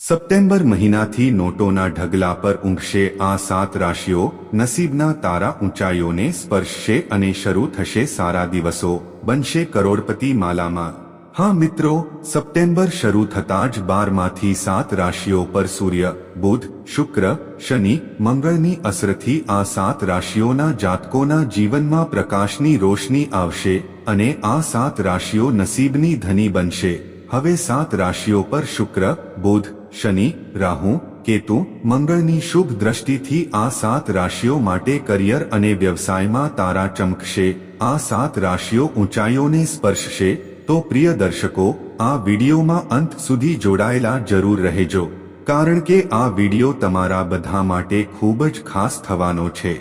September મહિનાથી નોટોના ઢગલા પર ઊંઘશે આ સાત રાશિઓ, નસીબના તારા ઊંચાઈઓને સ્પર્શશે અને શરૂ થશે સારા દિવસો. બનશે કરોડપતિ માલામાં. હા મિત્રો, સપ્ટેમ્બર શરૂ થતાં જ બારમાંથી સાત રાશિઓ પર સૂર્ય, બુધ, શુક્ર, શનિ, મંગળની અસરથી આ સાત રાશિઓના જાતકોના જીવનમાં પ્રકાશની રોશની આવશે અને આ સાત રાશિઓ નસીબની ધની બનશે. હવે સાત રાશિઓ પર શુક્ર, બુધ શનિ, રાહુ, કેતુ, મંગળની શુભ દ્રષ્ટિથી આ સાત રાશિઓ માટે કરિયર અને વ્યવસાયમાં તારા ચમકશે. આ સાત રાશિઓ ઊંચાઈઓને સ્પર્શશે. તો પ્રિય દર્શકો, આ વિડીયોમાં અંત સુધી જોડાયેલા જરૂર રહેજો. કારણ કે આ વીડિયો તમારા બધા માટે ખૂબ જ ખાસ થવાનો છે.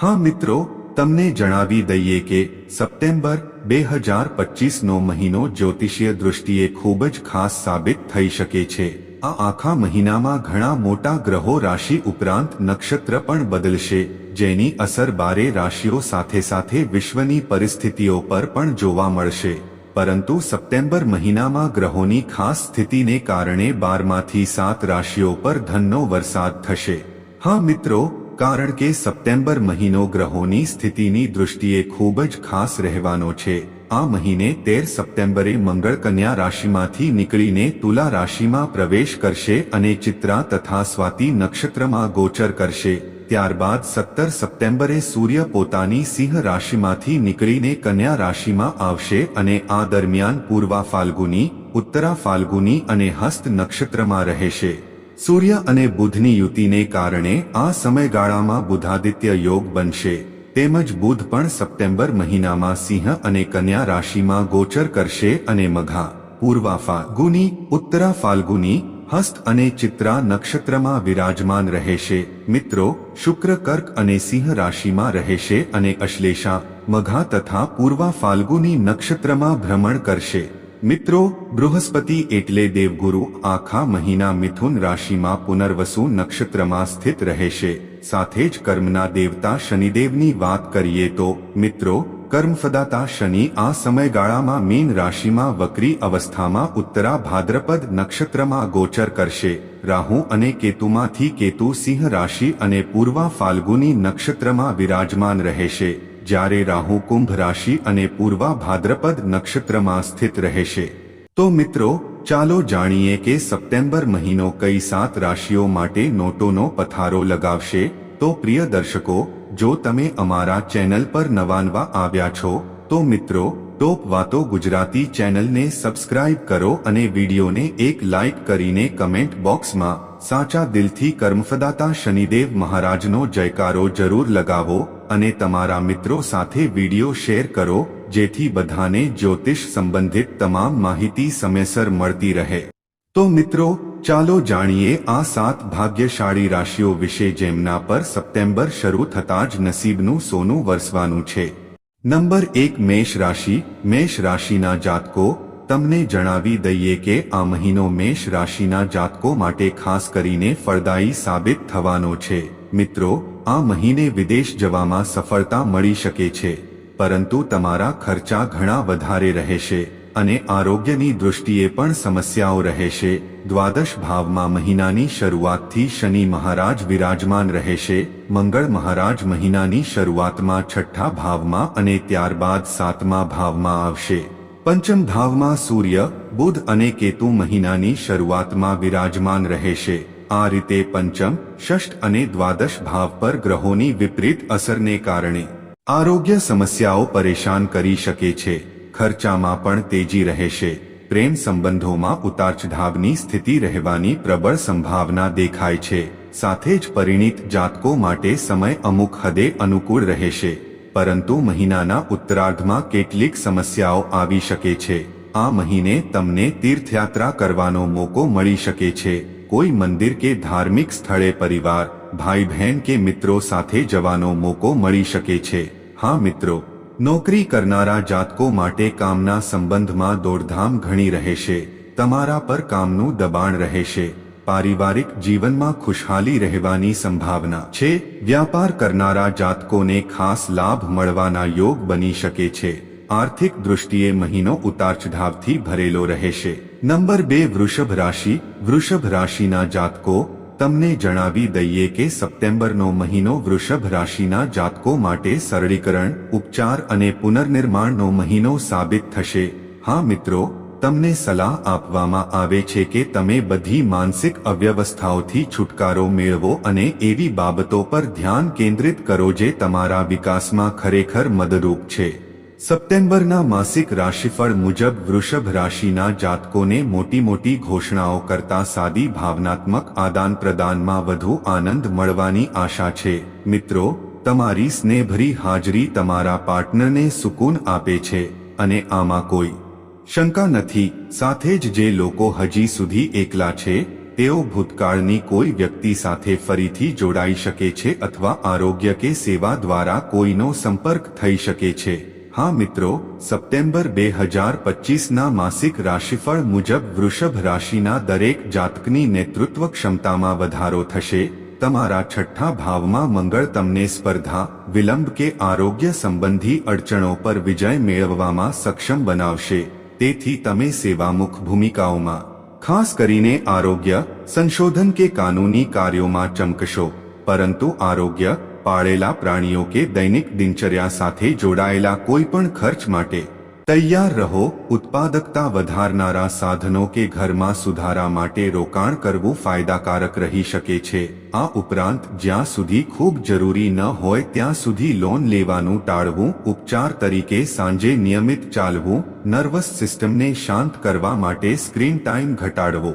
હા મિત્રો, તમને જણાવી દઈએ કે સપ્ટેમ્બર બે હજાર પચીસનો મહિનો જ્યોતિષીય દૃષ્ટિએ ખૂબ જ ખાસ સાબિત થઈ શકે છે. આ આખા મહિનામાં ઘણા મોટા ગ્રહો રાશિ ઉપરાંત નક્ષત્ર પણ બદલશે, જેની અસર બારે રાશિઓ સાથે સાથે વિશ્વની પરિસ્થિતિઓ પર પણ જોવા મળશે. પરંતુ સપ્ટેમ્બર મહિનામાં ગ્રહોની ખાસ સ્થિતિને કારણે બારમાંથી સાત રાશિઓ પર ધનનો વરસાદ થશે. હા મિત્રો, કારણ કે સપ્ટેમ્બર મહિનો ગ્રહોની સ્થિતિની દૃષ્ટિએ ખૂબ જ ખાસ રહેવાનો છે. આ મહિને તેર સપ્ટેમ્બરે મંગળ કન્યા રાશિમાંથી નીકળીને તુલા રાશિમાં પ્રવેશ કરશે અને ચિત્રા તથા સ્વાતિ નક્ષત્રમાં ગોચર કરશે. ત્યારબાદ સત્તર સપ્ટેમ્બરે સૂર્ય પોતાની સિંહ રાશિમાંથી નીકળીને કન્યા રાશિમાં આવશે અને આ દરમિયાન પૂર્વા ફાલ્ગુની, ઉત્તરા ફાલ્ગુની અને હસ્ત નક્ષત્રમાં રહેશે. સૂર્ય અને બુધની યુતિને કારણે આ સમયગાળામાં બુધાદિત્ય યોગ બનશે. તેમજ બુધ પણ સપ્ટેમ્બર મહિનામાં સિંહ અને કન્યા રાશિમાં ગોચર કરશે અને મઘા, પૂર્વા ફાલ્ગુની, ઉત્તરા ફાલ્ગુની, હસ્ત અને ચિત્રા નક્ષત્રમાં વિરાજમાન રહેશે. મિત્રો, શુક્ર, કર્ક અને સિંહ રાશિમાં રહેશે અને અશ્લેષા, મઘા તથા પૂર્વા ફાલ્ગુની નક્ષત્રમાં ભ્રમણ કરશે. મિત્રો, બૃહસ્પતિ એટલે દેવગુરુ, આખા મહિના મિથુન રાશિમાં પુનર્વસુ નક્ષત્રમાં સ્થિત રહેશે. સાથે જ કર્મના દેવતા શનિદેવની વાત કરીએ તો, મિત્રો કર્મફદાતા શનિ આ સમયગાળામાં મીન રાશિમાં વક્રી અવસ્થામાં ઉત્તરા ભાદ્રપદ નક્ષત્રમાં ગોચર કરશે. રાહુ અને કેતુમાંથી કેતુ સિંહ રાશિ અને પૂર્વા ફાલ્ગુની નક્ષત્રમાં વિરાજમાન રહેશે. જ્યારે રાહુ કુંભ રાશિ અને પૂર્વા ભાદ્રપદ નક્ષત્રમાં સ્થિત રહેશે. તો મિત્રો, ચાલો જાણીએ કે સપ્ટેમ્બર મહિનો કઈ સાત રાશિઓ માટે નોટોનો પથારો લગાવશે. તો પ્રિય દર્શકો, જો તમે અમારા ચેનલ પર નવાનવા આવ્યા છો, તો મિત્રો, ટોપ વાતો ગુજરાતી ચેનલને સબસ્ક્રાઇબ કરો અને વિડીયોને એક લાઇક કરીને કમેન્ટ બોક્સમાં સાચા દિલથી કર્મફદાતા શનિદેવ મહારાજનો જયકારો જરૂર લગાવો અને તમારા મિત્રો સાથે વીડિયો શેર કરો, જેથી બધાને જ્યોતિષ સંબંધિત તમામ માહિતી સમયસર મળતી રહે. તો મિત્રો, ચાલો જાણીએ આ સાત ભાગ્યશાળી રાશિઓ વિશે જેમના પર સપ્ટેમ્બર શરૂ થતાં જ નસીબનું સોનું વરસવાનું છે. નંબર એક મેષ રાશિ મેષ રાશિના જાતકો તમને જણાવી દઈએ કે આ મહિનો મેષ રાશિના જાતકો માટે ખાસ કરીને ફળદાયી સાબિત થવાનો છે. મિત્રો, આ મહિને વિદેશ જવામાં સફળતા મળી શકે છે, પરંતુ તમારા ખર્ચા ઘણા વધારે રહેશે અને આરોગ્યની દૃષ્ટિએ પણ સમસ્યાઓ રહેશે. દ્વાદશ ભાવમાં મહિનાની શરૂઆતથી શનિ મહારાજ વિરાજમાન રહેશે, મંગળ મહારાજ મહિનાની શરૂઆતમાં છઠ્ઠા ભાવમાં અને ત્યારબાદ સાતમા ભાવમાં આવશે. પંચમ ભાવમાં સૂર્ય, બુધ અને કેતુ મહિનાની શરૂઆતમાં વિરાજમાન રહેશે. આ રીતે પંચમ, ષષ્ઠ અને દ્વાદશ ભાવ પર ગ્રહોની વિપરીત અસરને કારણે આરોગ્ય સમસ્યાઓ પરેશાન કરી શકે છે. ખર્ચામાં પણ તેજી રહેશે. પ્રેમ સંબંધોમાં ઉતારચઢાવની સ્થિતિ રહેવાની પ્રબળ સંભાવના દેખાય છે. સાથે જ પરિણીત જાતકો માટે સમય અમુક હદે અનુકૂળ રહેશે. પરંતુ મહિનાના ઉત્તરાર્ધમાં કેટલીક સમસ્યાઓ આવી શકે છે. આ મહિને તમને તીર્થયાત્રા કરવાનો મોકો મળી શકે છે. કોઈ મંદિર કે ધાર્મિક સ્થળે પરિવાર ભાઈ બહેન કે મિત્રો સાથે જવાનો મોકો મળી શકે છે. હા મિત્રો, નોકરી કરનારા જાતકો માટે કામના સંબંધમાં દોડધામ ઘણી રહેશે. તમારા પર કામનું દબાણ રહેશે. પારિવારિક જીવનમાં ખુશહાલી રહેવાની સંભાવના છે. વ્યાપાર કરનારા જાતકોને ખાસ લાભ મળવાના યોગ બની શકે છે. આર્થિક દૃષ્ટિએ મહિનો ઉતારચઢાવથી ભરેલો રહેશે. નંબર બે, વૃષભ રાશિ. વૃષભ રાશિના જાતકો, તમને જણાવી દઈએ કે સપ્ટેમ્બરનો મહિનો વૃષભ રાશિના જાતકો માટે સરળીકરણ, ઉપચાર અને પુનર્નિર્માણનો મહિનો સાબિત થશે. હા મિત્રો તમને સલાહ આપવામાં આવે છે કે તમે બધી માનસિક અવ્યવસ્થાઓથી છુટકારો મેળવો અને એવી બાબતો પર ધ્યાન કેન્દ્રિત કરો જે તમારા વિકાસમાં ખરેખર મદદરૂપ છે. સપ્ટેમ્બરના માસિક રાશિફળ મુજબ વૃષભ રાશિના જાતકોને મોટી મોટી ઘોષણાઓ કરતા સાદી ભાવનાત્મક આદાન પ્રદાનમાં વધુ આનંદ મળવાની આશા છે. મિત્રો, તમારી સ્નેહભરી હાજરી તમારા પાર્ટનરને સુકૂન આપે છે અને આમાં કોઈ શંકા નથી, સાથે જ જે લોકો હજી સુધી એકલા છે, તેઓ ભૂતકાળની કોઈ વ્યક્તિ સાથે ફરીથી જોડાઈ શકે છે અથવા આરોગ્ય કે સેવા દ્વારા કોઈનો સંપર્ક થઈ શકે છે. હા મિત્રો, સપ્ટેમ્બર બે હજાર પચીસના માસિક રાશિફળ મુજબ વૃષભ રાશિના દરેક જાતકની નેતૃત્વ ક્ષમતામાં વધારો થશે. તમારા છઠ્ઠા ભાવમાં મંગળ તમને સ્પર્ધા, વિલંબ કે આરોગ્ય સંબંધી અડચણો પર વિજય મેળવવામાં સક્ષમ બનાવશે. તેથી તમે સેવામુખ ભૂમિકાઓમાં, ખાસ કરીને આરોગ્ય, સંશોધન કે કાનૂની કાર્યોમાં ચમકશો, પરંતુ આરોગ્ય, પાળેલા પ્રાણીઓ કે દૈનિક દિનચર્યા સાથે જોડાયેલા કોઈપણ ખર્ચ માટે. તૈયાર રહો, ઉત્પાદકતા વધારનારા સાધનો કે ઘરમાં સુધારા માટે રોકાણ કરવું ફાયદાકારક રહી શકે છે. આ ઉપરાંત, જ્યાં સુધી ખૂબ જરૂરી ન હોય ત્યાં સુધી લોન લેવાનું ટાળવું, ઉપચાર તરીકે સાંજે નિયમિત ચાલવું, નર્વસ સિસ્ટમને શાંત કરવા માટે સ્ક્રીન ટાઈમ ઘટાડવો.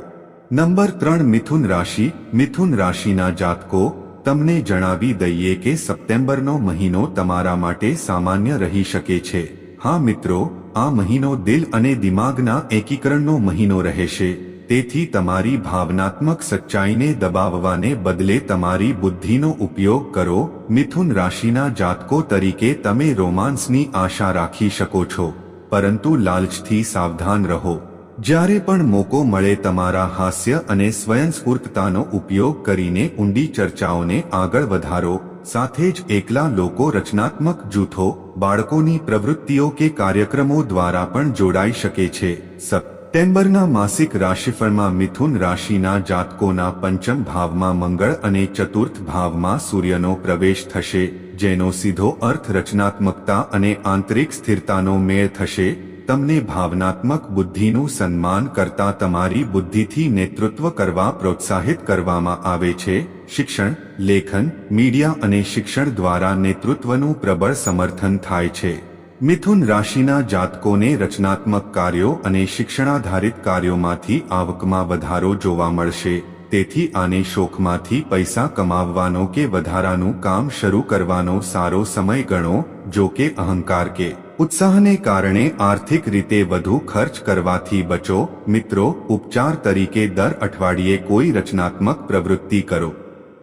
નંબર ત્રણ, મિથુન રાશિ. મિથુન રાશિના જાતકો, તમને જણાવી દઈએ કે સપ્ટેમ્બરનો મહિનો તમારા માટે સામાન્ય રહી શકે છે. હા મિત્રો આ મહિનો દિલ અને દિમાગના એકીકરણનો મહિનો રહેશે. તેથી તમારી ભાવનાત્મક સચ્ચાઈને દબાવવાને બદલે તમારી બુદ્ધિનો ઉપયોગ કરો. મિથુન રાશિના જાતકો તરીકે તમે રોમાન્સની આશા રાખી શકો છો. પરંતુ લાલચથી સાવધાન રહો. જ્યારે પણ મોકો મળે તમારા હાસ્ય અને સ્વયંસ્ફૂર્તતાનો ઉપયોગ કરીને ઊંડી ચર્ચાઓને આગળ વધારો. સાથે જ એકલા લોકો રચનાત્મક જૂથો, બાળકોની પ્રવૃત્તિઓ કે કાર્યક્રમો દ્વારા પણ જોડાઈ શકે છે. સપ્ટેમ્બરના માસિક રાશિફળમાં મિથુન રાશિના જાતકોના પંચમ ભાવમાં મંગળ અને ચતુર્થ ભાવમાં સૂર્યનો પ્રવેશ થશે, જેનો સીધો અર્થ રચનાત્મકતા અને આંતરિક સ્થિરતાનો મેળ થશે. તમને ભાવનાત્મક બુદ્ધિનું સન્માન કરતા તમારી બુદ્ધિથી નેતૃત્વ કરવા પ્રોત્સાહિત કરવામાં આવે છે. શિક્ષણ, લેખન, મીડિયા અને શિક્ષણ દ્વારા નેતૃત્વનું પ્રબળ સમર્થન થાય છે. મિથુન રાશિના જાતકોને રચનાત્મક કાર્યો અને શિક્ષણાધારિત કાર્યોમાંથી આવકમાં વધારો જોવા મળશે. તેથી આને શોખમાંથી પૈસા કમાવવાનો કે વધારાનું કામ શરૂ કરવાનો સારો સમય ગણો, જો કે અહંકાર કે ઉત્સાહને કારણે આર્થિક રીતે વધુ ખર્ચ કરવાથી બચો. મિત્રો, ઉપચાર તરીકે દર અઠવાડિયે કોઈ રચનાત્મક પ્રવૃત્તિ કરો.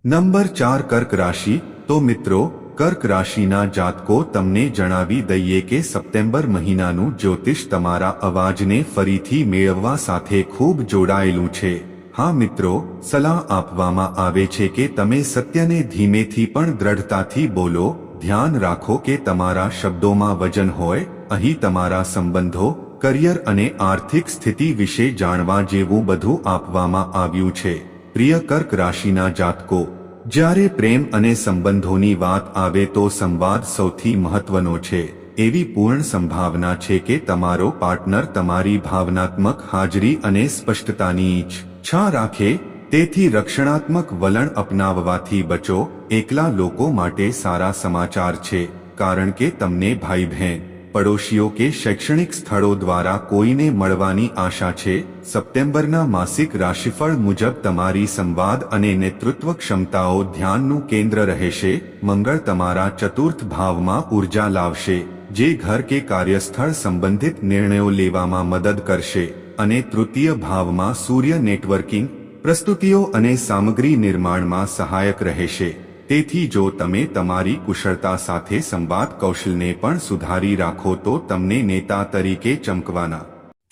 નંબર ચાર, કર્ક રાશિ. તો મિત્રો, કર્ક રાશિના જાતકો તમને જણાવી દઈએ કે સપ્ટેમ્બર મહિનાનું જ્યોતિષ તમારા અવાજને ફરીથી મેળવવા સાથે ખૂબ જોડાયેલું છે. હા મિત્રો, સલાહ આપવામાં આવે છે કે તમે સત્યને ધીમેથી પણ દ્રઢતાથી બોલો. ધ્યાન રાખો કે તમારા શબ્દોમાં વજન હોય, અહીં તમારા સંબંધો, કરિયર અને આર્થિક સ્થિતિ વિશે જાણવા જેવું બધું આપવામાં આવ્યું છે. પ્રિય કર્ક રાશિના જાતકો, જ્યારે પ્રેમ અને સંબંધોની વાત આવે તો સંવાદ સૌથી મહત્વનો છે. એવી પૂર્ણ સંભાવના છે કે તમારો પાર્ટનર તમારી ભાવનાત્મક હાજરી અને સ્પષ્ટતાની ઈચ્છા રાખે તેથી રક્ષણાત્મક વલણ અપનાવવાથી બચો. એકલા લોકો માટે સારા સમાચાર છે, કારણ કે તમને ભાઈ બહેન પડોશીઓ કે શૈક્ષણિક સ્થળો દ્વારા કોઈને મળવાની આશા છે. સપ્ટેમ્બરના માસિક રાશિફળ મુજબ તમારી સંવાદ અને નેતૃત્વ ક્ષમતાઓ ધ્યાનનું કેન્દ્ર રહેશે. મંગળ તમારા ચતુર્થ ભાવમાં ઊર્જા લાવશે, જે ઘર કે કાર્યસ્થળ સંબંધિત નિર્ણયો લેવામાં મદદ કરશે. અને તૃતીય ભાવમાં સૂર્ય નેટવર્કિંગ પ્રસ્તુતિઓ અને સામગ્રી નિર્માણમાં સહાયક રહેશે. તેથી જો તમે તમારી કુશળતા સાથે સંવાદ કૌશલને પણ સુધારી રાખો તો તમને નેતા તરીકે ચમકવાના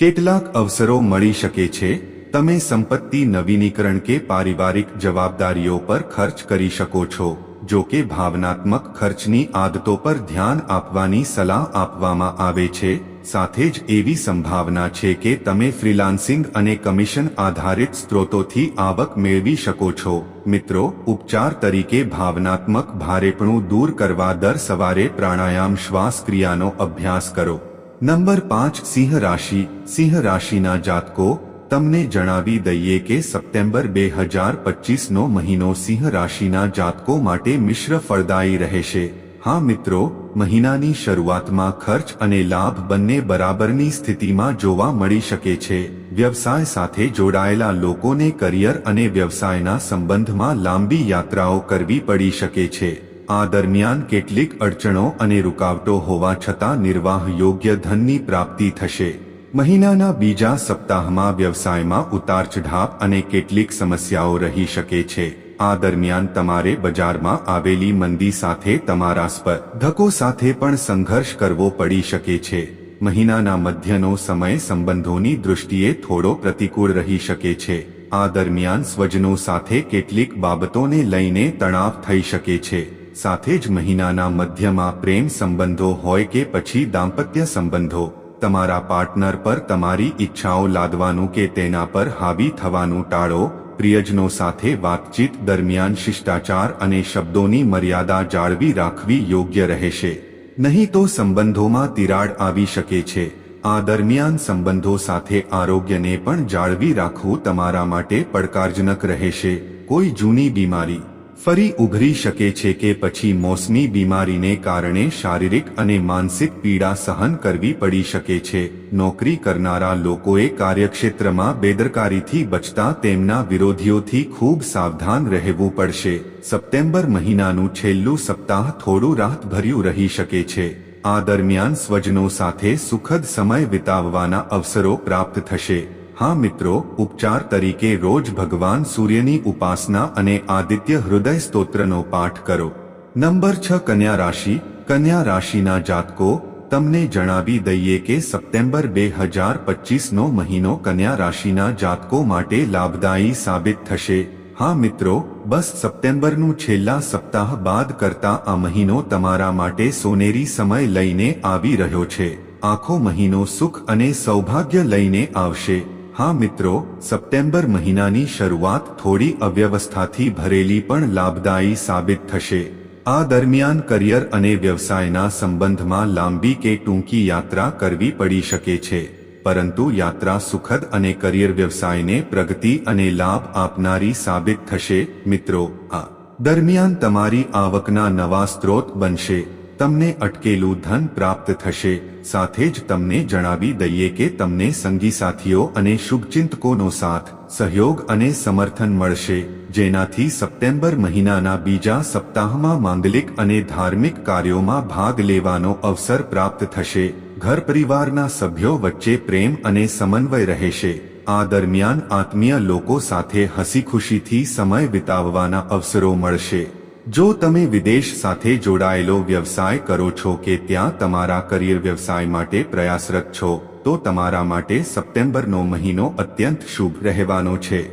કેટલાક અવસરો મળી શકે છે. તમે સંપત્તિ નવીનીકરણ કે પારિવારિક જવાબદારીઓ પર ખર્ચ કરી શકો છો, જો કે ભાવનાત્મક ખર્ચની આદતો પર ધ્યાન આપવાની સલાહ આપવામાં આવે છે. સાથે જ એવી સંભાવના છે કે તમે ફ્રીલાન્સિંગ અને કમિશન આધારિત સ્ત્રોતોથી આવક મેળવી શકો છો. મિત્રો, ઉપચાર તરીકે ભાવનાત્મક ભારેપણું દૂર કરવા દર સવારે પ્રાણાયામ શ્વાસ ક્રિયાનો અભ્યાસ કરો. નંબર પાંચ, સિંહ રાશિ. સિંહ રાશિના જાતકો, તમને જણાવી દઈએ કે સપ્ટેમ્બર બે હજાર પચીસનો મહિનો સિંહ રાશિના જાતકો માટે મિશ્ર ફળદાયી રહેશે. હા મિત્રો, મહિનાની શરૂઆતમાં ખર્ચ અને લાભ બંને બરાબરની સ્થિતિમાં જોવા મળી શકે છે. વ્યવસાય સાથે જોડાયેલા લોકોને કરિયર અને વ્યવસાયના સંબંધમાં લાંબી યાત્રાઓ કરવી પડી શકે છે. આ દરમિયાન કેટલીક અડચણો અને રૂકાવટો હોવા છતાં નિર્વાહ યોગ્ય ધનની પ્રાપ્તિ થશે. મહિનાના બીજા સપ્તાહમાં વ્યવસાયમાં ઉતાર ચઢાવ અને કેટલીક સમસ્યાઓ રહી શકે છે. આ દરમિયાન તમારે બજારમાં આવેલી મંદી સાથે તમારા સ્પર્ધકો સાથે પણ સંઘર્ષ કરવો પડી શકે છે. મહિનાના મધ્યનો સમય સંબંધોની દૃષ્ટિએ થોડો પ્રતિકૂળ રહી શકે છે. આ દરમિયાન સ્વજનો સાથે કેટલીક બાબતોને લઈને તણાવ થઈ શકે છે. સાથે જ મહિનાના મધ્યમાં પ્રેમ સંબંધો હોય કે પછી દાંપત્ય સંબંધો, તમારા પાર્ટનર પર તમારી ઈચ્છાઓ લાદવાનું કે તેના પર હાવી થવાનું ટાળો પ્રિયજનો સાથે વાતચીત દરમિયાન શિષ્ટાચાર અને શબ્દોની મર્યાદા જાળવી રાખવી યોગ્ય રહેશે. નહીં તો સંબંધોમાં તિરાડ આવી શકે છે. આ દરમિયાન સંબંધો સાથે આરોગ્યને પણ જાળવી રાખવું તમારા માટે પડકારજનક રહેશે. કોઈ જૂની બીમારી ફરી ઉભરી શકે છે કે પછી મોસમી બીમારીને કારણે શારીરિક અને માનસિક પીડા સહન કરવી પડી શકે છે. નોકરી કરનારા લોકોએ કાર્યક્ષેત્રમાં બેદરકારીથી બચતા તેમના વિરોધીઓથી ખૂબ સાવધાન રહેવું પડશે. સપ્ટેમ્બર મહિનાનું છેલ્લું સપ્તાહ થોડું રાહતભર્યું રહી શકે છે. આ દરમિયાન સ્વજનો સાથે સુખદ સમય વિતાવવાના અવસરો પ્રાપ્ત થશે. હા મિત્રો, ઉપચાર તરીકે રોજ ભગવાન સૂર્યની ઉપાસના અને આદિત્ય હૃદય સ્તોત્રનો પાઠ કરો. નંબર છ, કન્યા રાશિ. કન્યા રાશિના જાતકો, તમને જણાવી દઈએ કે સપ્ટેમ્બર બે હજાર પચીસનો મહિનો કન્યા રાશિના જાતકો માટે લાભદાયી સાબિત થશે. હા મિત્રો, બસ સપ્ટેમ્બરનું છેલ્લા સપ્તાહ બાદ કરતા આ મહિનો તમારા માટે સોનેરી સમય લઈને આવી રહ્યો છે. આખો મહિનો સુખ અને સૌભાગ્ય લઈને આવશે. હા મિત્રો, સપ્ટેમ્બર મહિનાની શરૂઆત થોડી અવ્યવસ્થાથી ભરેલી પણ લાભદાયી સાબિત થશે. આ દરમિયાન કરિયર અને વ્યવસાયના સંબંધમાં લાંબી કે ટૂંકી યાત્રા કરવી પડી શકે છે. પરંતુ યાત્રા સુખદ અને કરિયર વ્યવસાયને પ્રગતિ અને લાભ આપનારી સાબિત થશે, મિત્રો. આ દરમિયાન તમારી આવકના નવા સ્ત્રોત બનશે. તમને અટકેલું ધન પ્રાપ્ત થશે. સાથે જ તમને જણાવી દઈએ કે તમને સંગી સાથીઓ અને શુભચિંતકોનો સાથ, સહયોગ અને સમર્થન મળશે. જેનાથી સપ્ટેમ્બર મહિનાના બીજા સપ્તાહમાં માંગલિક અને ધાર્મિક કાર્યોમાં ભાગ લેવાનો અવસર પ્રાપ્ત થશે. ઘર પરિવારના સભ્યો વચ્ચે પ્રેમ અને સમન્વય રહેશે. આ દરમિયાન આત્મીય લોકો સાથે હસી ખુશીથી સમય વિતાવવાના અવસરો મળશે. જો તમે વિદેશ સાથે જોડાયેલો વ્યવસાય કરો છો કે ત્યાં તમારા કરિયર વ્યવસાય માટે પ્રયાસરત છો, તો તમારા માટે સપ્ટેમ્બરનો મહિનો અત્યંત શુભ રહેવાનો છે.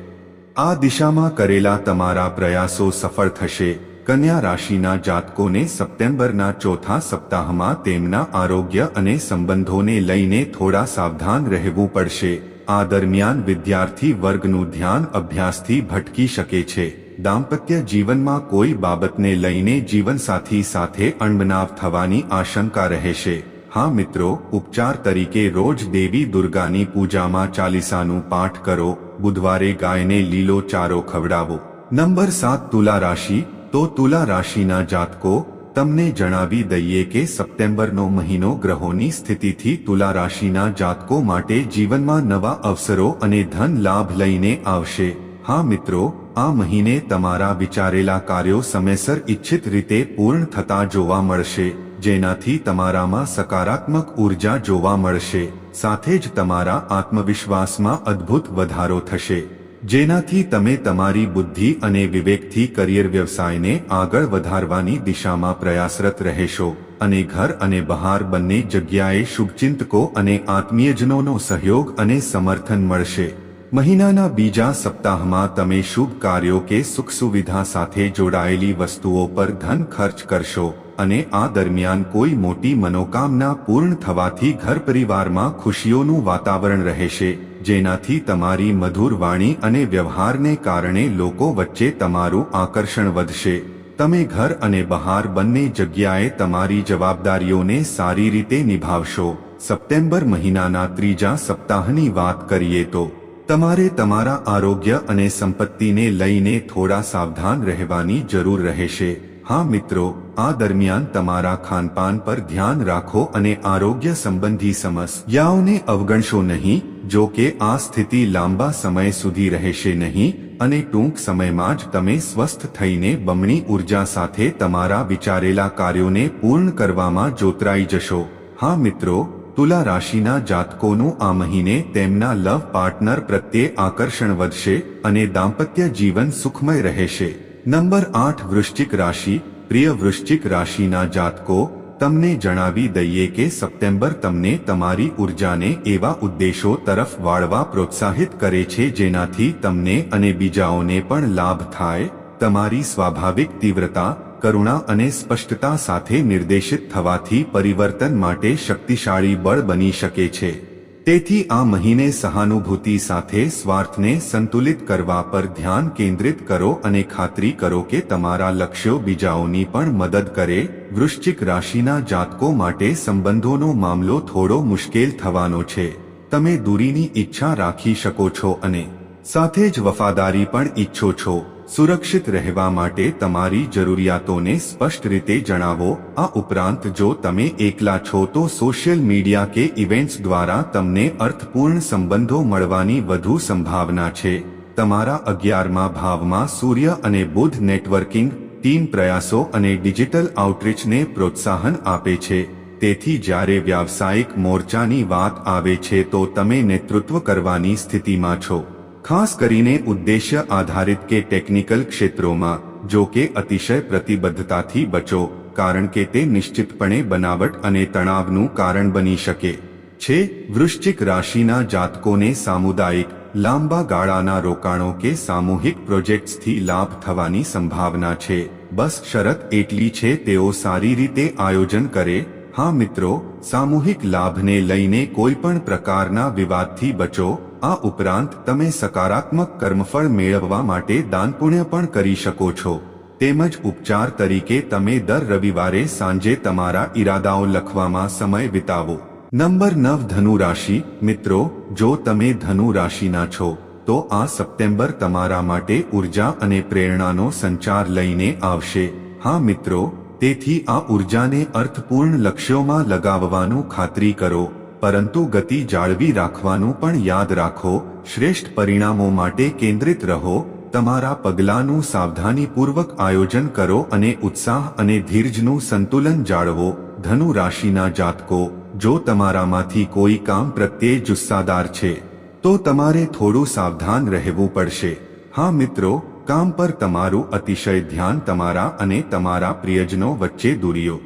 આ દિશામાં કરેલા તમારા પ્રયાસો સફળ થશે. કન્યા રાશિના જાતકોને સપ્ટેમ્બરના ચોથા સપ્તાહમાં તેમના આરોગ્ય અને સંબંધોને લઈને થોડા સાવધાન રહેવું પડશે. આ દરમિયાન વિદ્યાર્થી વર્ગનું ધ્યાન અભ્યાસથી ભટકી શકે છે. દાંપત્ય જીવનમાં કોઈ બાબતને લઈને જીવનસાથી સાથે અણબનાવ થવાની આશંકા રહેશે. હા મિત્રો, ઉપચાર તરીકે રોજ દેવી દુર્ગાની પૂજામાં ચાલીસાનું પાઠ કરો, બુધવારે ગાયને લીલો ચારો ખવડાવો. નંબર સાત તુલા રાશિ, તો તુલા રાશિના જાતકો, તમને જણાવી દઈએ કે સપ્ટેમ્બરનો મહિનો ગ્રહોની સ્થિતિથી તુલા રાશિના જાતકો માટે જીવનમાં નવા અવસરો અને ધન લાભ લઈને આવશે. હા મિત્રો, આ મહિને તમારા વિચારેલા કાર્યો સમયસર ઇચ્છિત રીતે પૂર્ણ થતા જોવા મળશે, જેનાથી તમારામાં સકારાત્મક ઊર્જા જોવા મળશે, સાથે જ તમારા આત્મવિશ્વાસમાં અદ્ભુત વધારો થશે. જેનાથી તમે તમારી બુદ્ધિ અને વિવેકથી કરિયર વ્યવસાયને આગળ વધારવાની દિશામાં પ્રયાસરત રહેશો, અને ઘર અને બહાર બંને જગ્યાએ શુભચિંતકો અને આત્મીયજનોનો સહયોગ અને સમર્થન મળશે. મહિનાના બીજા સપ્તાહમાં તમે શુભ કાર્યો કે સુખ સુવિધા સાથે જોડાયેલી વસ્તુઓ પર ધન ખર્ચ કરશો અને આ દરમિયાન કોઈ મોટી મનોકામના પૂર્ણ થવાથી ઘર પરિવારમાં ખુશીઓનું વાતાવરણ રહેશે, જેનાથી તમારી મધુર વાણી અને વ્યવહારને કારણે લોકો વચ્ચે તમારું આકર્ષણ વધશે. તમે ઘર અને બહાર બંને જગ્યાએ તમારી જવાબદારીઓને સારી રીતે નિભાવશો. સપ્ટેમ્બર મહિનાના ત્રીજા સપ્તાહની વાત કરીએ તો તમારે તમારા આરોગ્ય અને સંપત્તિને લઈને થોડા સાવધાન રહેવાની જરૂર રહેશે. હા મિત્રો, આ દરમિયાન તમારા ખાનપાન પર ધ્યાન રાખો અને આરોગ્ય સંબંધી સમસ્યાઓને અવગણશો નહીં, જો કે આ સ્થિતિ લાંબા સમય સુધી રહેશે નહીં અને ટૂંક સમયમાં જ તમે સ્વસ્થ થઈને બમણી ઊર્જા સાથે તમારા વિચારેલા કાર્યોને પૂર્ણ કરવામાં જોતરાઈ જશો. હા મિત્રો તુલા રાશિના જાતકોનું આ મહિને તેમના લવ પાર્ટનર પ્રત્યે આકર્ષણ વધશે અને દાંપત્ય જીવન સુખમય રહેશે. નંબર આઠ વૃશ્ચિક રાશિ, પ્રિય વૃશ્ચિક રાશિના જાતકો, તમને જણાવી દઈએ કે સપ્ટેમ્બર તમને તમારી ઉર્જાને એવા ઉદ્દેશો તરફ વાળવા પ્રોત્સાહિત કરે છે જેનાથી તમને અને બીજાઓને પણ લાભ થાય. તમારી સ્વાભાવિક તીવ્રતા કરુણા અને સ્પષ્ટતા સાથે નિર્દેશિત થવાથી પરિવર્તન માટે શક્તિશાળી બળ બની શકે છે. તેથી આ મહિને સહાનુભૂતિ સાથે સ્વાર્થને સંતુલિત કરવા પર ધ્યાન કેન્દ્રિત કરો અને ખાતરી કરો કે તમારા લક્ષ્યો બીજાઓની પણ મદદ કરે. વૃશ્ચિક રાશિના જાતકો માટે સંબંધોનો મામલો થોડો મુશ્કેલ થવાનો છે. તમે દૂરીની ઈચ્છા રાખી શકો છો અને સાથે જ વફાદારી પણ ઈચ્છો છો. સુરક્ષિત રહેવા માટે તમારી જરૂરિયાતોને સ્પષ્ટ રીતે જણાવો. આ ઉપરાંત જો તમે એકલા છો તો સોશિયલ મીડિયા કે ઇવેન્ટ્સ દ્વારા તમને અર્થપૂર્ણ સંબંધો મળવાની વધુ સંભાવના છે. તમારા અગિયારમા ભાવમાં સૂર્ય અને બુધ નેટવર્કિંગ, ટીમ પ્રયાસો અને ડિજિટલ આઉટરીચને પ્રોત્સાહન આપે છે. તેથી જ્યારે વ્યાવસાયિક મોરચાની વાત આવે છે તો તમે નેતૃત્વ કરવાની સ્થિતિમાં છો. ખાસ કરીને ઉદ્દેશ્ય આધારિત કે ટેકનિકલ ક્ષેત્રોમાં, જો કે અતિશય પ્રતિબદ્ધતાથી બચો, કારણ કે તે નિશ્ચિતપણે બનાવટ અને તણાવનું કારણ બની શકે. છે, વૃશ્ચિક રાશિના જાતકોને સામુદાયિક, લાંબા ગાળાના રોકાણો કે સામૂહિક પ્રોજેક્ટ્સથી લાભ થવાની સંભાવના છે. બસ શરત એટલી છે, તેઓ સારી રીતે આયોજન કરે. હા મિત્રો, સામૂહિક લાભને લઈને કોઈ પણ પ્રકારના વિવાદથી બચો આ ઉપરાંત તમે સકારાત્મક કર્મફળ મેળવવા માટે દાન પુણ્ય પણ કરી શકો છો. તેમજ ઉપચાર તરીકે તમે દર રવિવારે સાંજે તમારા ઈરાદાઓ લખવામાં સમય વિતાવો. નંબર નવ ધનુ રાશિ મિત્રો, જો તમે ધનુ રાશિના છો, તો આ સપ્ટેમ્બર તમારા માટે ઊર્જા અને પ્રેરણાનો સંચાર લઈને આવશે. હા, મિત્રો, તેથી આ ઉર્જાને અર્થપૂર્ણ લક્ષ્યોમાં લગાવવાનું ખાતરી કરો. પરંતુ ગતિ જાળવી રાખવાનું પણ યાદ રાખો, શ્રેષ્ઠ પરિણામો માટે કેન્દ્રિત રહો, તમારા પગલાંનું સાવધાનીપૂર્વક આયોજન કરો અને ઉત્સાહ અને ધીરજનું સંતુલન જાળવો. ધનુ રાશિના જાતકો, જો તમારામાંથી કોઈ કામ પ્રત્યે જુસ્સાદાર છે, તો તમારે થોડું સાવધાન રહેવું પડશે. હા મિત્રો, કામ પર તમારું અતિશય ધ્યાન તમારા અને તમારા પ્રિયજનો વચ્ચે દૂરીઓ.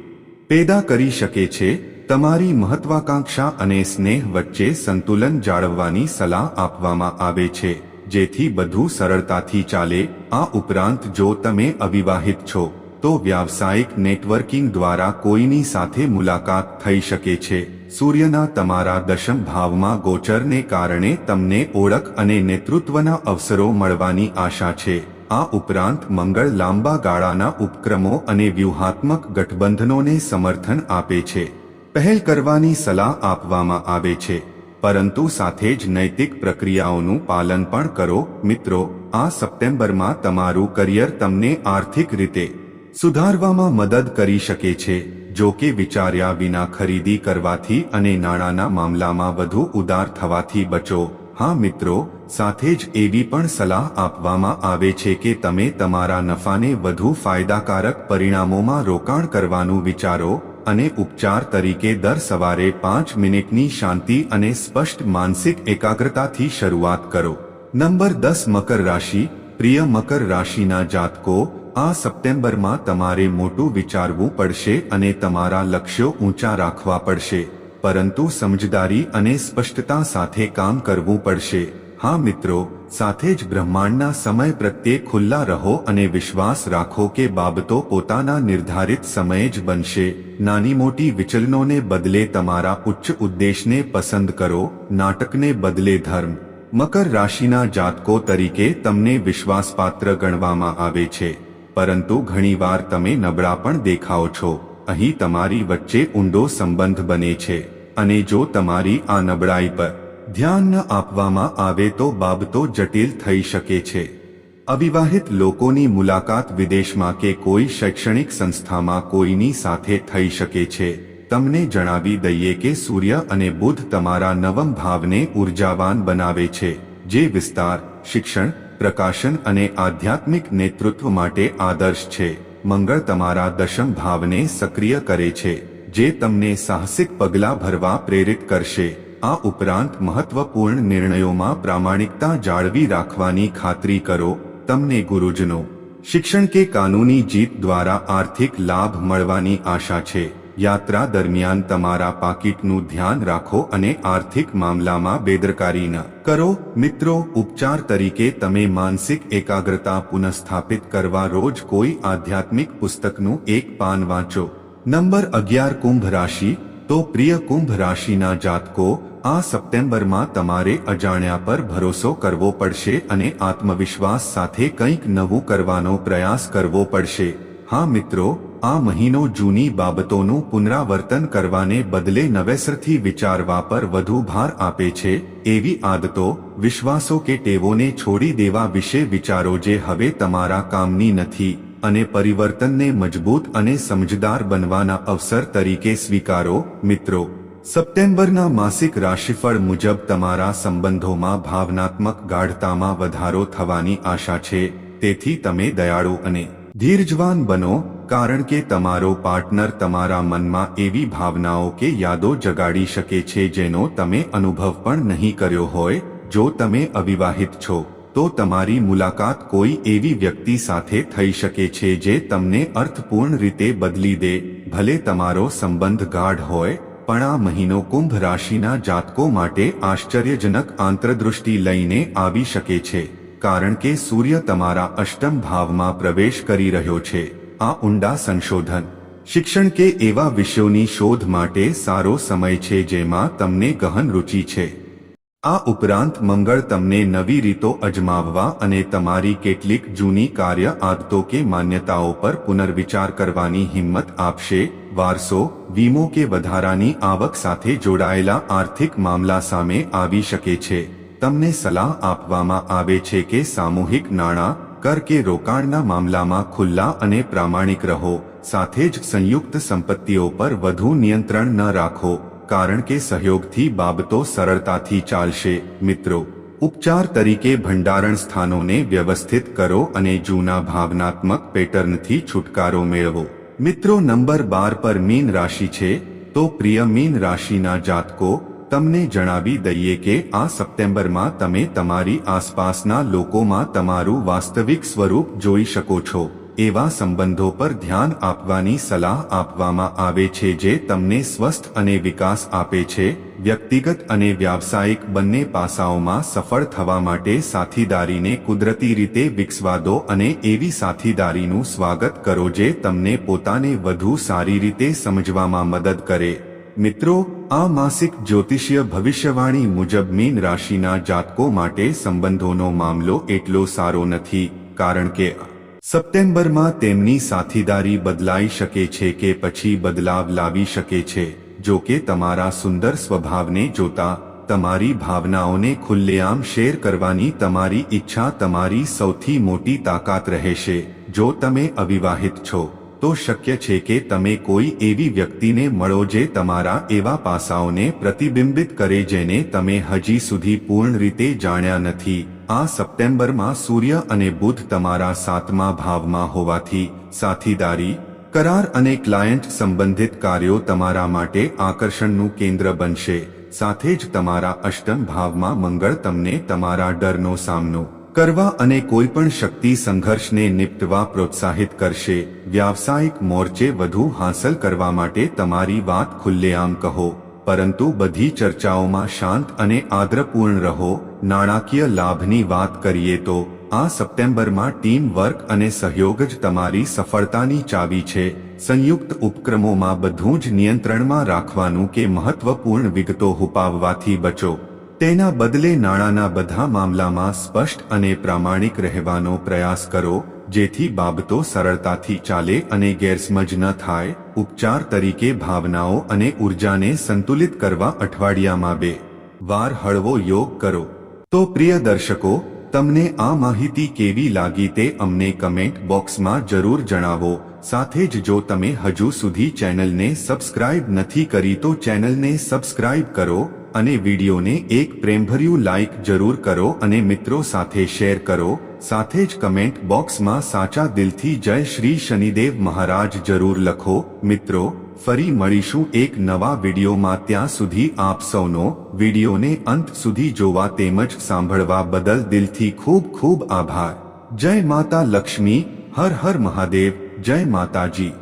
પેદા કરી શકે છે તમારી મહત્વાકાંક્ષા અને સ્નેહ વચ્ચે સંતુલન જાળવવાની સલાહ આપવામાં આવે છે, જેથી બધું સરળતાથી ચાલે. આ ઉપરાંત જો તમે અવિવાહિત છો, તો વ્યાવસાયિક નેટવર્કિંગ દ્વારા કોઈની સાથે મુલાકાત થઈ શકે છે. સૂર્યના તમારા દશમ ભાવમાં ગોચરને કારણે તમને ઓળખ અને નેતૃત્વના અવસરો મળવાની આશા છે. આ ઉપરાંત મંગળ લાંબા ગાળાના ઉપક્રમો અને વ્યૂહાત્મક ગઠબંધનોને સમર્થન આપે છે. પહેલ કરવાની સલાહ આપવામાં આવે છે. પરંતુ સાથે જ નૈતિક પ્રક્રિયાઓનું પાલન પણ કરો. મિત્રો, આ સપ્ટેમ્બરમાં તમારું કરિયર તમને આર્થિક રીતે સુધારવામાં મદદ કરી શકે છે. જો કે વિચાર્યા વિના ખરીદી કરવાથી અને નાણાંના મામલામાં વધુ ઉદાર થવાથી બચો. હા, મિત્રો, સાથે જ એવી પણ સલાહ આપવામાં આવે છે કે તમે તમારા નફાને વધુ ફાયદાકારક પરિણામોમાં રોકાણ કરવાનું વિચારો. અને ઉપચાર તરીકે દર સવારે પાંચ મિનિટની શાંતિ અને સ્પષ્ટ માનસિક એકાગ્રતાથી શરૂઆત કરો. નંબર દસ, મકર રાશિ. પ્રિય મકર રાશિના જાતકો, આ સપ્ટેમ્બરમાં તમારે મોટું વિચારવું પડશે અને તમારા લક્ષ્યો ઊંચા રાખવા પડશે. પરંતુ સમજદારી અને સ્પષ્ટતા સાથે કામ કરવું પડશે. હા મિત્રો સાથે જ બ્રહ્માંડના સમય પ્રત્યે ખુલ્લા રહો અને વિશ્વાસ રાખો કે બાબતો પોતાના નિર્ધારિત સમયે જ બનશે. નાની મોટી વિચલનોને બદલે તમારા ઉચ્ચ ઉદ્દેશને પસંદ કરો, નાટકને બદલે ધર્મ. મકર રાશિના જાતકો તરીકે તમને વિશ્વાસપાત્ર ગણવામાં આવે છે. પરંતુ ઘણીવાર તમે નબળા પણ દેખાઓ છો. અહીં તમારી વચ્ચે ઊંડો સંબંધ બને છે. અને જો તમારી આ નબળાઈ પર ધ્યાન ન આપવામાં આવે તો બાબતો જટિલ થઈ શકે છે. અવિવાહિત લોકોની મુલાકાત વિદેશમાં કે કોઈ શૈક્ષણિક સંસ્થામાં કોઈની સાથે થઈ શકે છે. તમને જણાવી દઈએ કે સૂર્ય અને બુધ તમારા નવમ ભાવને ઉર્જાવાન બનાવે છે, જે વિસ્તાર, શિક્ષણ, પ્રકાશન અને આધ્યાત્મિક નેતૃત્વ માટે આદર્શ છે. મંગળ તમારા દશમ ભાવને સક્રિય કરે છે, જે તમને સાહસિક પગલાં ભરવા પ્રેરિત કરશે. આ ઉપરાંત મહત્વપૂર્ણ નિર્ણયોમાં પ્રામાણિકતા જાળવી રાખવાની ખાતરી કરો તમને ગુરુજનો. શિક્ષણ કે કાનૂની જીત દ્વારા આર્થિક લાભ મળવાની આશા છે. યાત્રા દરમિયાન તમારા પાકીટનું ધ્યાન રાખો અને આર્થિક મામલામાં બેદરકારી ન કરો. મિત્રો, ઉપચાર તરીકે તમે માનસિક એકાગ્રતા પુનઃસ્થાપિત કરવા રોજ કોઈ આધ્યાત્મિક પુસ્તકનું એક પાન વાંચો. નંબર અગિયાર, કુંભ રાશિ. તો પ્રિય કુંભ રાશિના જાતકો આ સપ્ટેમ્બરમાં તમારે અજાણ્યા પર ભરોસો કરવો પડશે અને આત્મવિશ્વાસ સાથે કંઈક નવું કરવાનો પ્રયાસ કરવો પડશે. હા મિત્રો, આ મહિનો જૂની બાબતોનું પુનરાવર્તન કરવાને બદલે નવેસરથી વિચારવા પર વધુ ભાર આપે છે, એવી આદતો, વિશ્વાસો કે ટેવોને છોડી દેવા વિશે વિચારો જે હવે તમારા કામની નથી, અને પરિવર્તનને મજબૂત અને સમજદાર બનવાના અવસર તરીકે સ્વીકારો, મિત્રો. સપ્ટેમ્બરના માસિક રાશિફળ મુજબ તમારા સંબંધોમાં ભાવનાત્મક ગાઢતામાં વધારો થવાની આશા છે. તેથી તમે દયાળુ અને ધીરજવાન બનો, કારણ કે તમારો પાર્ટનર તમારા મનમાં એવી ભાવનાઓ કે યાદો જગાડી શકે છે જેનો તમે અનુભવ પણ નહીં કર્યો હોય. જો તમે અવિવાહિત છો, તો તમારી મુલાકાત કોઈ એવી વ્યક્તિ સાથે થઈ શકે છે જે તમને અર્થપૂર્ણ રીતે બદલી દે. ભલે તમારો સંબંધ ગાઢ હોય પણ આ મહિનો કુંભ રાશિના જાતકો માટે આશ્ચર્યજનક આંતરદૃષ્ટિ લઈને આવી શકે છે, કારણ કે સૂર્ય તમારા અષ્ટમ ભાવમાં પ્રવેશ કરી રહ્યો છે. આ ઊંડા સંશોધન. શિક્ષણ કે એવા વિષયોની શોધ માટે સારો સમય છે જેમાં તમને ગહન રુચિ છે. આ ઉપરાંત મંગળ તમને નવી રીતો અજમાવવા અને તમારી કેટલીક જૂની કાર્ય આદતો કે માન્યતાઓ પર પુનર્વિચાર કરવાની હિંમત આપશે, વારસો, વીમો કે વધારાની આવક સાથે જોડાયેલા આર્થિક મામલા સામે આવી શકે છે. તમને સલાહ આપવામાં આવે છે કે સામૂહિક નાણાં, કર કે રોકાણના મામલામાં ખુલ્લા અને પ્રામાણિક રહો, સાથે જ સંયુક્ત સંપત્તિઓ પર વધુ નિયંત્રણ ન રાખો. કારણ કે સહયોગથી બાબતો સરળતાથી ચાલશે. મિત્રો, ઉપચાર તરીકે ભંડારણ સ્થાનોને વ્યવસ્થિત કરો અને જૂના ભાવનાત્મક પેટર્નથી છુટકારો મેળવો. મિત્રો, નંબર બાર પર મીન રાશિ છે. તો પ્રિય મીન રાશિના જાતકો, તમને જણાવી દઈએ કે આ સપ્ટેમ્બરમાં તમે તમારી આસપાસના લોકોમાં તમારું વાસ્તવિક સ્વરૂપ જોઈ શકો છો. એવા સંબંધો પર ધ્યાન આપવાની સલાહ આપવામાં આવે છે જે તમને સ્વસ્થ અને વિકાસ આપે છે, વ્યક્તિગત અને વ્યાવસાયિક બંને પાસાઓમાં સફળ થવા માટે સાથીદારીને કુદરતી રીતે વિકસવા દો અને એવી સાથીદારીનું સ્વાગત કરો જે તમને પોતાને વધુ સારી રીતે સમજવામાં મદદ કરે. મિત્રો, આ માસિક જ્યોતિષીય ભવિષ્યવાણી મુજબ મીન રાશિના જાતકો માટે સંબંધોનો મામલો એટલો સારો નથી, કારણ કે સપ્ટેમ્બરમાં તેમની સાથીદારી બદલાઈ શકે છે કે પછી બદલાવ લાવી શકે છે, જો કે તમારા સુંદર સ્વભાવને જોતા, તમારી ભાવનાઓને ખુલ્લેઆમ શેર કરવાની તમારી ઈચ્છા તમારી સૌથી મોટી તાકાત રહેશે. જો તમે અવિવાહિત છો, તો શક્ય છે કે તમે કોઈ એવી વ્યક્તિને મળો જે તમારા એવા પાસાઓને પ્રતિબિંબિત કરે જેને તમે હજી સુધી પૂર્ણ રીતે જાણ્યા નથી. આ સપ્ટેમ્બરમાં સૂર્ય અને બુધ તમારા સાતમા ભાવમાં હોવાથી સાથીદારી, કરાર અને ક્લાયન્ટ સંબંધિત કાર્યો તમારા માટે આકર્ષણનું કેન્દ્ર બનશે. સાથે જ તમારા અષ્ટમ ભાવમાં મંગળ તમને તમારા ડરનો સામનો કરવા અને કોઈપણ શક્તિ સંઘર્ષને નિપટવા પ્રોત્સાહિત કરશે. વ્યાવસાયિક મોરચે વધુ હાંસલ કરવા માટે તમારી વાત ખુલ્લેઆમ કહો, પરંતુ બધી ચર્ચાઓમાં શાંત અને આદ્રપૂર્ણ રહો. નાણાકીય લાભની વાત કરીએ તો, આ સપ્ટેમ્બરમાં ટીમ વર્ક અને સહયોગ જ તમારી સફળતાની ચાવી છે. સંયુક્ત ઉપક્રમોમાં બધું જ નિયંત્રણમાં રાખવાનું કે મહત્વપૂર્ણ વિગતો હુપાવવાથી બચો. તેના બદલે નાણાંના બધા મામલામાં સ્પષ્ટ અને પ્રામાણિક રહેવાનો પ્રયાસ કરો, જેથી બાબતો સરળતાથી ચાલે અને ગેરસમજ ન થાય. ઉપચાર તરીકે ભાવનાઓ અને ઉર્જાને સંતુલિત કરવા અઠવાડિયામાં બે વાર હળવો યોગ કરો. તો પ્રિય દર્શકો, તમને આ માહિતી કેવી લાગી તે અમને કમેન્ટ બોક્સમાં જરૂર જણાવો. સાથે જ જો તમે હજુ સુધી ચેનલને સબસ્ક્રાઇબ નથી કરી તો ચેનલને સબસ્ક્રાઇબ કરો અને વિડીયોને એક પ્રેમભર્યું લાઇક જરૂર કરો અને મિત્રો સાથે શેર કરો. સાથે જ કમેન્ટ બોક્સમાં સાચા દિલથી જય શ્રી શનિદેવ મહારાજ જરૂર લખો. મિત્રો ફરી મળીશું એક નવા વિડીયોમાં ત્યાં સુધી આપ સૌનો વિડીયોને અંત સુધી જોવા તેમજ સાંભળવા બદલ દિલથી ખૂબ ખૂબ આભાર. જય માતા લક્ષ્મી, હર હર મહાદેવ, જય માતાજી.